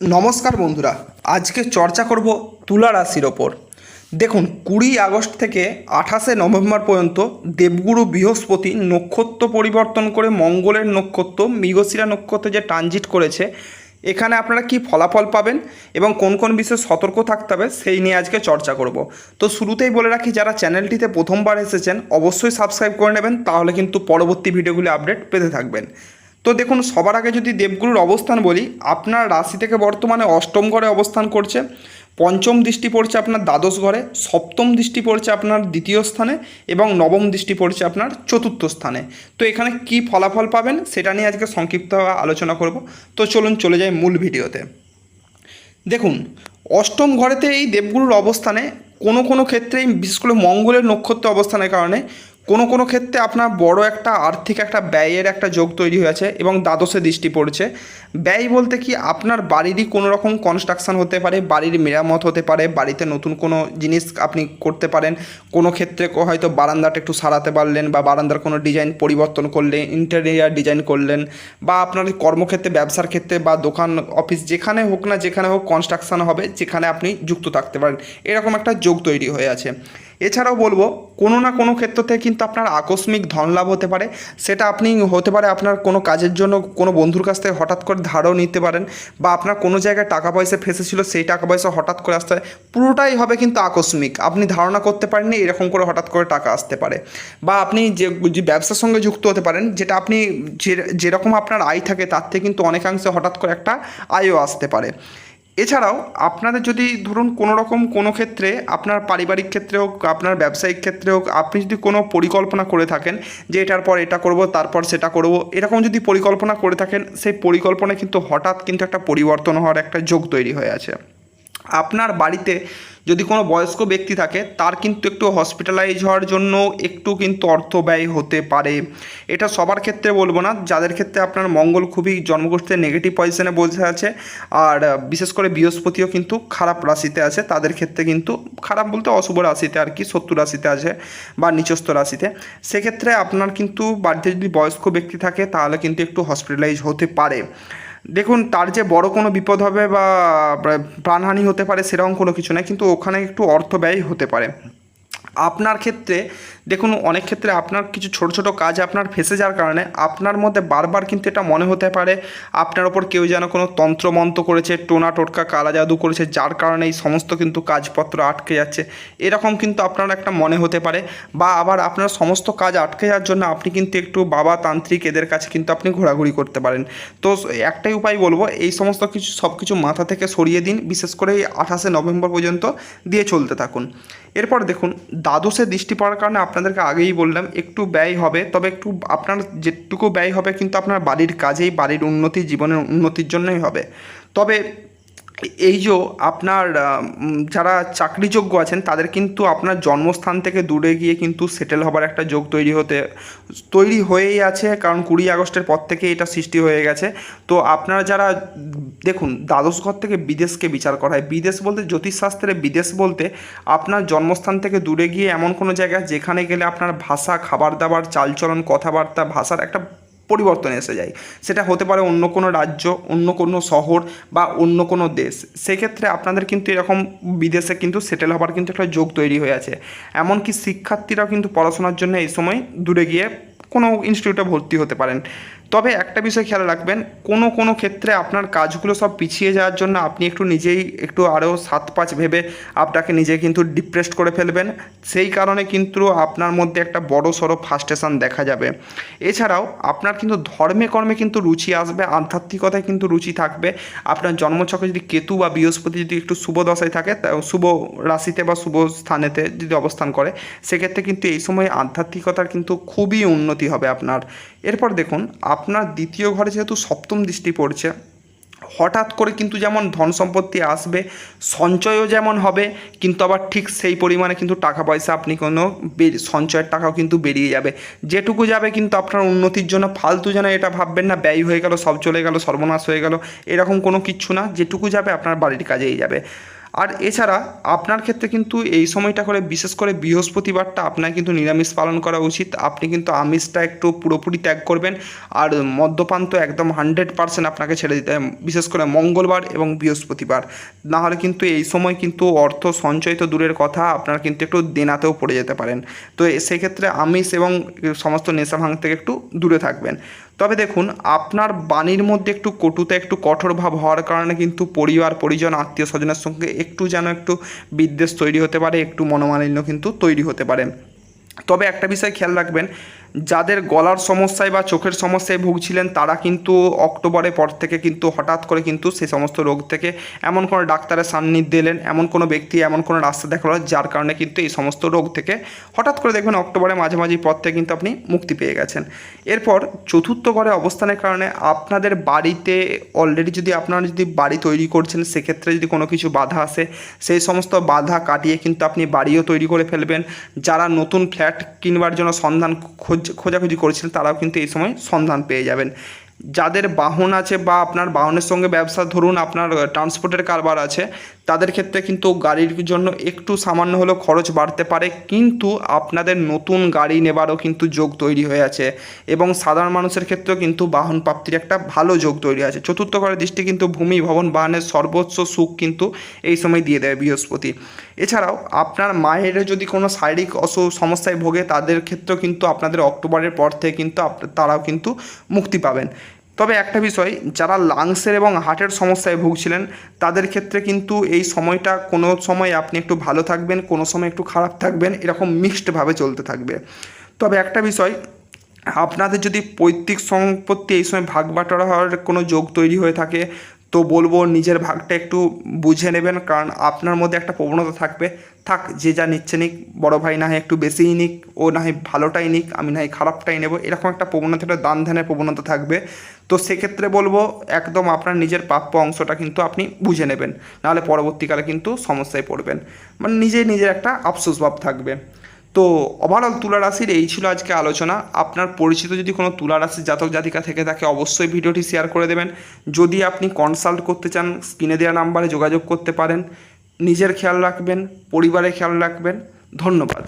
নমস্কার বন্ধুরা, আজকে চর্চা করব তুলা রাশির ওপর। দেখুন, কুড়ি আগস্ট থেকে আঠাশে নভেম্বর পর্যন্ত দেবগুরু বৃহস্পতি নক্ষত্র পরিবর্তন করে মঙ্গলের নক্ষত্র, মৃগশিরা নক্ষত্রে যে ট্রানজিট করেছে, এখানে আপনারা কি ফলাফল পাবেন এবং কোন কোন বিষয়ে সতর্ক থাকতে হবে সেই নিয়ে আজকে চর্চা করব। তো শুরুতেই বলে রাখি, যারা চ্যানেলটিতে প্রথমবার এসেছেন, অবশ্যই সাবস্ক্রাইব করে নেবেন, তাহলে কিন্তু পরবর্তী ভিডিওগুলি আপডেট পেতে থাকবেন। তো দেখুন, সবার আগে যদি দেবগুরুর অবস্থান বলি, আপনার রাশি থেকে বর্তমানে অষ্টম ঘরে অবস্থান করছে, পঞ্চম দৃষ্টি পড়ছে আপনার দ্বাদশ ঘরে, সপ্তম দৃষ্টি পড়ছে আপনার দ্বিতীয় স্থানে, এবং নবম দৃষ্টি পড়ছে আপনার চতুর্থ স্থানে। তো এখানে কি ফলাফল পাবেন, সেটা নিয়ে আজকে সংক্ষিপ্তভাবে আলোচনা করব। তো চলুন চলে যাই মূল ভিডিওতে। দেখুন, অষ্টম ঘরেতে এই দেবগুরুর অবস্থানে কোনো কোনো ক্ষেত্রে বিশেষ করে মঙ্গলের নক্ষত্র অবস্থানের কারণে কোনো কোনো ক্ষেত্রে আপনার বড় একটা আর্থিক একটা ব্যয়ের একটা যোগ তৈরি হয়েছে এবং দ্বাদশে দৃষ্টি পড়ছে। ব্যয় বলতে কি আপনার বাড়িরই কোনো রকম কনস্ট্রাকশন হতে পারে, বাড়ির মেরামত হতে পারে, বাড়িতে নতুন কোনো জিনিস আপনি করতে পারেন, কোনো ক্ষেত্রে হয়তো বারান্দাটা একটু সারাতে পারলেন বা বারান্দার কোনো ডিজাইন পরিবর্তন করলেন ইন্টেরিয়ার ডিজাইন করলেন বা আপনার কর্মক্ষেত্রে, ব্যবসার ক্ষেত্রে বা দোকান অফিস যেখানে হোক না যেখানে হোক কনস্ট্রাকশন হবে, যেখানে আপনি যুক্ত থাকতে পারেন। এরকম একটা যোগ তৈরি হয়ে আছে। এছাড়াও বলব, কোনো না কোনো ক্ষেত্রতে কিন্তু আপনার আকস্মিক ধন লাভ হতে পারে। সেটা আপনি হতে পারে আপনার কোনো কাজের জন্য কোনো বন্ধুর কাছ থেকে হঠাৎ করে ধারও নিতে পারেন বা আপনার কোনো জায়গায় টাকা পয়সা ফেসেছিল সেই টাকা পয়সা হঠাৎ করে আসতে পারে। পুরোটাই হবে কিন্তু আকস্মিক। আপনি ধারণা করতে পারেননি, এরকম করে হঠাৎ করে টাকা আসতে পারে। বা আপনি যে যে ব্যবসার সঙ্গে যুক্ত হতে পারেন, যেটা আপনি যে, যেরকম আপনার আয় থাকে, তার থেকে কিন্তু অনেকাংশে হঠাৎ করে একটা আয়ও আসতে পারে। এছাড়াও আপনাদের যদি ধরুন কোনো রকম কোনো ক্ষেত্রে আপনার পারিবারিক ক্ষেত্রে হোক, আপনার ব্যবসায়িক ক্ষেত্রে হোক, আপনি যদি কোনো পরিকল্পনা করে থাকেন যে এটার পর এটা করব, তারপর সেটা করব, এরকম যদি পরিকল্পনা করে থাকেন, সেই পরিকল্পনা কিন্তু হঠাৎ কিন্তু একটা পরিবর্তন হওয়ার একটা যোগ তৈরি হয়ে আছে। আপনার বাড়িতে যদি কোনো বয়স্ক ব্যক্তি থাকে, তার কিন্তু একটু হসপিটালাইজ হওয়ার জন্য একটু কিন্তু অর্থ ব্যয় হতে পারে। এটা সবার ক্ষেত্রে বলব না, যাদের ক্ষেত্রে আপনার মঙ্গল খুবই জন্মগোষ্ঠীতে নেগেটিভ পজিশনে বসে আছে, আর বিশেষ করে বৃহস্পতিও কিন্তু খারাপ রাশিতে আছে, তাদের ক্ষেত্রে কিন্তু খারাপ বলতে অশুভ রাশিতে আর কি, শত্রু রাশিতে আছে বা নিচস্থ রাশিতে। সেক্ষেত্রে আপনার কিন্তু বাড়িতে যদি বয়স্ক ব্যক্তি থাকে, তাহলে কিন্তু একটু হসপিটালাইজ হতে পারে। দেখুন, তার যে বড় কোনো বিপদ হবে বা প্রাণহানি হতে পারে সেরকম কোনো কিছু নয়, কিন্তু ওখানে একটু অর্থ ব্যয় হতে পারে। আপনার ক্ষেত্রে, দেখুন, অনেক ক্ষেত্রে আপনার কিছু ছোট ছোট কাজ আপনার ফেসে যাওয়ার কারণে আপনার মধ্যে বারবার কিন্তু এটা মনে হতে পারে। আপনার ওপর কেউ যেন কোনো তন্ত্রমন্ত্র করেছে, টোনা টোটকা, কালা জাদু করেছে, যার কারণে এই সমস্ত কিন্তু কাজপত্র আটকে যাচ্ছে। এরকম কিন্তু আপনার একটা মনে হতে পারে বা আবার আপনার সমস্ত কাজ আটকে যাওয়ার জন্য আপনি কিন্তু একটু বাবা তান্ত্রিক এদের কাছে কিন্তু আপনি ঘোরাঘুরি করতে পারেন। তো একটাই উপায় বলব, এই সমস্ত কিছু, সব কিছু মাথা থেকে সরিয়ে দিন, বিশেষ করে এই আঠাশে নভেম্বর পর্যন্ত দিয়ে চলতে থাকুন। এরপর দেখুন দ্বাদশে দৃষ্টি পড়ার কারণে আপনাদেরকে আগেই বললাম, একটু ব্যয় হবে। তবে একটু আপনার যেটুকু ব্যয় হবে কিন্তু আপনার বাড়ির কাজেই, বাড়ির উন্নতি, জীবনের উন্নতির জন্যই হবে। তবে এই যে আপনার যারা চাকরিযোগ্য আছেন, তাদের কিন্তু আপনার জন্মস্থান থেকে দূরে গিয়ে কিন্তু সেটেল হবার একটা যোগ তৈরি হতে, তৈরি হয়েই আছে, কারণ কুড়ি আগস্টের পর থেকে এটা সৃষ্টি হয়ে গেছে। তো আপনারা যারা, দেখুন, দ্বাদশ ঘর থেকে বিদেশকে বিচার করা হয়। বিদেশ বলতে, জ্যোতিষশাস্ত্রে বিদেশ বলতে, আপনার জন্মস্থান থেকে দূরে গিয়ে এমন কোনো জায়গা যেখানে গেলে আপনার ভাষা, খাবার দাবার, চালচলন, কথাবার্তা, ভাষার একটা পরিবর্তন এসে যায়। সেটা হতে পারে অন্য কোনো রাজ্য, অন্য কোনো শহর বা অন্য কোনো দেশ। সেক্ষেত্রে আপনাদের কিন্তু এরকম বিদেশে কিন্তু সেটেল হবার কিন্তু একটা যোগ তৈরি হয়ে আছে। এমনকি শিক্ষার্থীরাও কিন্তু পড়াশোনার জন্য এই সময় দূরে গিয়ে কোনো ইনস্টিটিউটে ভর্তি হতে পারেন। তবে একটা বিষয় খেয়াল রাখবেন, কোনো কোনো ক্ষেত্রে আপনার কাজগুলো সব পিছিয়ে যাওয়ার জন্য আপনি একটু নিজেই একটু আরও সাত পাঁচ ভেবে আপনাকে নিজে কিন্তু ডিপ্রেসড করে ফেলবেন। সেই কারণে কিন্তু আপনার মধ্যে একটা বড় সড়ো ফাস্টেশন দেখা যাবে। এছাড়াও আপনার কিন্তু ধর্মে কর্মে কিন্তু রুচি আসবে, আধ্যাত্মিকতায় কিন্তু রুচি থাকবে। আপনার জন্মছকে যদি কেতু বা বৃহস্পতি যদি একটু শুভ দশায় থাকে শুভ রাশিতে বা শুভ স্থানেতে যদি অবস্থান করে, সেক্ষেত্রে কিন্তু এই সময় আধ্যাত্মিকতার কিন্তু খুবই উন্নতি হবে আপনার। এরপর দেখুন আপনার দ্বিতীয় ঘরে যেহেতু সপ্তম দৃষ্টি পড়ছে, হঠাৎ করে কিন্তু যেমন ধন সম্পত্তি আসবে, সঞ্চয়ও যেমন হবে, কিন্তু আবার ঠিক সেই পরিমাণে কিন্তু টাকা পয়সা আপনি কোনো সঞ্চয়ের টাকাও কিন্তু বেরিয়ে যাবে। যেটুকু যাবে কিন্তু আপনার উন্নতির জন্য ফালতু যেন এটা ভাববেন না, ব্যয় হয়ে গেল, সব চলে গেল, সর্বনাশ হয়ে গেল, এরকম কোনো কিচ্ছু না, যেটুকু যাবে আপনার বাড়ির কাজেই যাবে। আর এছাড়া আপনার ক্ষেত্রে কিন্তু এই সময়টা করে বিশেষ করে বৃহস্পতিবারটা আপনার কিন্তু নিরামিষ পালন করা উচিত। আপনি কিন্তু আমিষটা একটু পুরোপুরি ত্যাগ করবেন আর মদ্যপান তো একদম হান্ড্রেড পার্সেন্ট আপনাকে ছেড়ে দিতে বিশেষ করে মঙ্গলবার এবং বৃহস্পতিবার। নাহলে কিন্তু এই সময় কিন্তু অর্থ সঞ্চয় তো দূরের কথা, আপনার কিন্তু একটু দেনাতেও পড়ে যেতে পারেন। তো সেক্ষেত্রে আমিষ এবং সমস্ত নেশা ভাঙ থেকে একটু দূরে থাকবেন। তবে দেখুন, আপনার বাণীর মধ্যে একটু কটুতে একটু কঠোর ভাব হওয়ার কারণে কিন্তু পরিবার, পরিজন, আত্মীয় স্বজনের সঙ্গে একটু যেন একটু বিদ্বেষ তৈরি হতে পারে, একটু মনোমালিন্য কিন্তু তৈরি হতে পারে। তবে একটা বিষয় খেয়াল রাখবেন যাদের গলার সমস্যায় বা চোখের সমস্যায় ভুগছিলেন, তারা কিন্তু অক্টোবরের পর থেকে কিন্তু হঠাৎ করে কিন্তু সেই সমস্ত রোগ থেকে এমন কোনো ডাক্তারের সান্নিধ্যে এলেন, এমন কোনো ব্যক্তি, এমন কোনো রাস্তা দেখাল যার কারণে কিন্তু এই সমস্ত রোগ থেকে হঠাৎ করে দেখবেন অক্টোবরের মাঝামাঝি পর থেকে কিন্তু আপনি মুক্তি পেয়ে গেছেন। এরপর চতুর্থ ঘরে অবস্থানের কারণে আপনাদের বাড়িতে অলরেডি যদি আপনারা যদি বাড়ি তৈরি করছেন, সেক্ষেত্রে যদি কোনো কিছু বাধা আসে, সেই সমস্ত বাধা কাটিয়ে কিন্তু আপনি বাড়িও তৈরি করে ফেলবেন। যারা নতুন ফ্ল্যাট কিনবার জন্য সন্ধান খোঁজ খোঁজাখুঁজি করেছিলেন তারাও কিন্তু এই সময় সন্ধান পেয়ে যাবেন। যাদের বাহন আছে বা আপনার বাহনের সঙ্গে ব্যবসা, ধরুন আপনার ট্রান্সপোর্টের কারবার আছে, তাদের ক্ষেত্রে কিন্তু গাড়ির জন্য একটু সামান্য হলেও খরচ বাড়তে পারে, কিন্তু আপনাদের নতুন গাড়ি নেবারও কিন্তু যোগ তৈরি হয়ে আছে এবং সাধারণ মানুষের ক্ষেত্রেও কিন্তু বাহন প্রাপ্তির একটা ভালো যোগ তৈরি আছে। চতুর্থ ঘরের দৃষ্টি কিন্তু ভূমি ভবন বাহনের সর্বোচ্চ সুখ কিন্তু এই সময় দিয়ে দেবে বৃহস্পতি। এছাড়াও আপনার মায়ের যদি কোনো শারীরিক অসু, সমস্যায় ভোগে, তাদের ক্ষেত্রেও কিন্তু আপনাদের অক্টোবরের পর থেকে কিন্তু তারাও কিন্তু মুক্তি পাবেন। তবে একটা বিষয়, যারা লাংসের এবং হার্টের সমস্যায় ভুগছিলেন, তাদের ক্ষেত্রে কিন্তু এই সময়টা কোনো সময় আপনি একটু ভালো থাকবেন, কোনো সময় একটু খারাপ থাকবেন, এরকম মিক্সডভাবে চলতে থাকবে। তবে একটা বিষয়, আপনাদের যদি পৈতৃক সম্পত্তি এই সময় ভাগ বাটোয়ারা হওয়ার কোনো যোগ তৈরি হয়ে থাকে তো বলব নিজের ভাগটা একটু বুঝে নেবেন, কারণ আপনার মধ্যে একটা প্রবণতা থাকবে। থাক, যে যা নিচ্ছে নিক, বড় ভাই না হয় একটু বেশিই নিক, ও না হয় ভালোটাই নিক, আমি না হয় খারাপটাই নেব, এরকম একটা প্রবণতা, একটা দান ধ্যানের প্রবণতা থাকবে। তো সেক্ষেত্রে বলব, একদম আপনার নিজের প্রাপ্য অংশটা কিন্তু আপনি বুঝে নেবেন, নাহলে পরবর্তীকালে কিন্তু সমস্যায় পড়বেন। মানে নিজে নিজের একটা আফসোস ভাব থাকবে। তো ওভারঅল তুলা রাশির এই ছিল আজকে আলোচনা। আপনার পরিচিত যদি কোনো তুলা রাশির জাতক জাতিকা থেকে থাকে, অবশ্যই ভিডিওটি শেয়ার করে দেবেন। যদি আপনি কনসাল্ট করতে চান স্ক্রিনে দেওয়া নাম্বারে যোগাযোগ করতে পারেন। নিজের খেয়াল রাখবেন, পরিবারের খেয়াল রাখবেন। ধন্যবাদ।